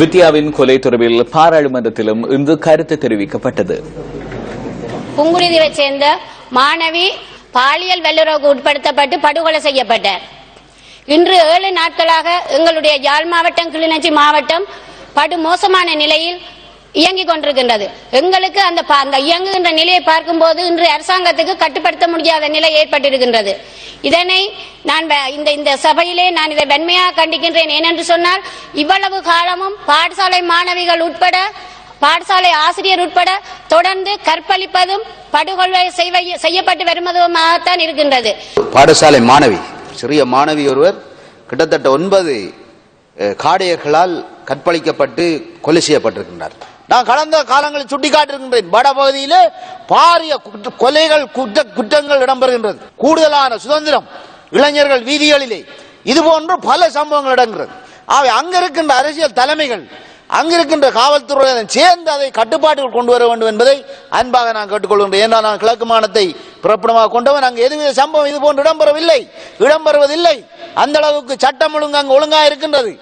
வித்யாவின் கொலை தொடர்பில் பாராளுமன்றத்திலும் இன்று கருத்து தெரிவிக்கப்பட்டது. புங்குருதியை சேர்ந்த மாணவி பாலியல் வல்லுறவுக்கு உட்படுத்தப்பட்டு படுகொலை செய்யப்பட்டார். இன்று ஏழு நாட்களாக எங்களுடைய யாழ் மாவட்டம் கிளிநொச்சி மாவட்டம் படு மோசமான நிலையில் இயங்கிக் கொண்டிருக்கின்றது. எங்களுக்கு அந்த அந்த இயங்குகின்ற நிலையை பார்க்கும்போது இன்று அரசாங்கத்துக்கு கட்டுப்படுத்த முடியாத நிலை ஏற்பட்டிருக்கின்றது. இதனை நான் இந்த இந்த சபையிலே நான் இதை வன்மையாக கண்டிக்கின்றேன். ஏனென்று சொன்னால் இவ்வளவு காலமும் பாடசாலை மாணவிகள் உட்பட பாடசாலை ஆசிரியர் உட்பட தொடர்ந்து கற்பழிப்பதும் படுகொலை செய்யப்பட்டு வருவதுமாகத்தான் இருக்கின்றது. பாடசாலை மாணவி சிறிய மாணவி ஒருவர் கிட்டத்தட்ட ஒன்பது காடையர்களால் கற்பழிக்கப்பட்டு கொலை செய்யப்பட்டிருக்கின்றார். நான் கடந்த காலங்களில் சுட்டிக்காட்டிருக்கின்றேன் வடபகுதியிலே பாரிய குற்ற- கொலைகள் குற்ற குற்றங்கள் இடம்பெறுகின்றது. கூடுதலான சுதந்திரம் இளைஞர்கள் வீதிகளிலே. இது போன்று பல சம்பவங்கள் இடங்குகிறது அவை அங்க இருக்கின்ற அரசியல் தலைமைகள் அங்கிருக்கின்ற காவல்துறையுடன் சேர்ந்து அதை கட்டுப்பாட்டுக்குள் கொண்டு வர வேண்டும் என்பதை அன்பாக நான் கேட்டுக்கொள்கின்றேன். ஏனால் நான் கிழக்கு மாநிலத்தை பிறப்பிடமாக கொண்டவன். அங்கு எதுவித சம்பவம் இது போன்று இடம்பெறவில்லை. இடம்பெறுவதில்லை. அந்த அளவுக்கு சட்டம் ஒழுங்கு அங்கு ஒழுங்காக இருக்கின்றது.